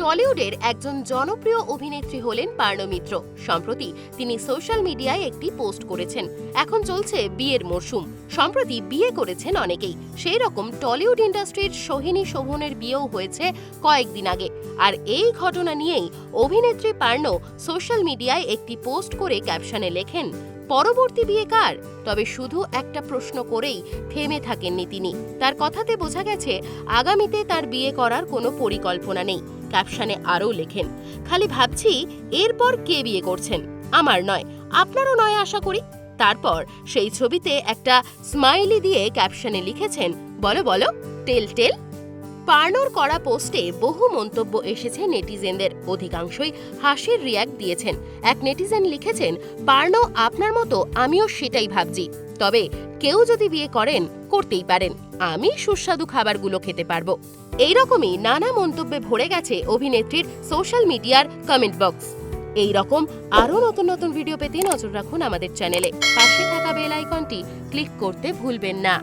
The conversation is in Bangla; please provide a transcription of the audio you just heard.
টলিউডের একজন জনপ্রিয় অভিনেত্রী হলেন পার্ণ মিত্র। সম্প্রতি তিনি সোশ্যাল মিডিয়ায় একটি পোস্ট করেছেন। এখন চলছে বিয়ের মরশুম সম্প্রতি বিয়ে করেছেন অনেকেই। সেই রকম টলিউড ইন্ডাস্ট্রির সোহিনী শোভনের বিয়েও হয়েছে কয়েকদিন আগে। আর এই ঘটনা নিয়েই অভিনেত্রী পার্ণ সোশ্যাল মিডিয়ায় একটি পোস্ট করে ক্যাপশনে লেখেন, পরবর্তী বিয়ে কার? তবে শুধু একটা প্রশ্ন করেই থেমে থাকেননি তিনি। তার কথাতে বোঝা গেছে, আগামীতে তার বিয়ে করার কোনো পরিকল্পনা নেই। ক্যাপশনে আরও লেখেন, খালি ভাবছি এরপর কে বিয়ে করছেন? আমার নয়, আপনারও নয় আশা করি। তারপর সেই ছবিতে একটা স্মাইলি দিয়ে ক্যাপশনে লিখেছেন, বলো বলো, টেল টেল। পার্নোর করা পোস্টে বহু মন্তব্য এসেছে নেটিজেনদের, অধিকাংশই হাসির রিয়াক্ট দিয়েছেন। এক নেটিজেন লিখেছেন, পার্নো আপনার মতো, আমিও সেটাই ভাবছি। তবে কেউ যদি বিয়ে করেন, করতেই পারেন। আমি সুস্বাদু খাবারগুলো খেতে পারব। এইরকমই নানা মন্তব্যে ভরে গেছে অভিনেত্রীর সোশ্যাল মিডিয়ার কমেন্ট বক্স। এই রকম আরও নতুন নতুন ভিডিও পেতে নজর রাখুন আমাদের চ্যানেলে। পাশে থাকা বেল আইকনটি ক্লিক করতে ভুলবেন না।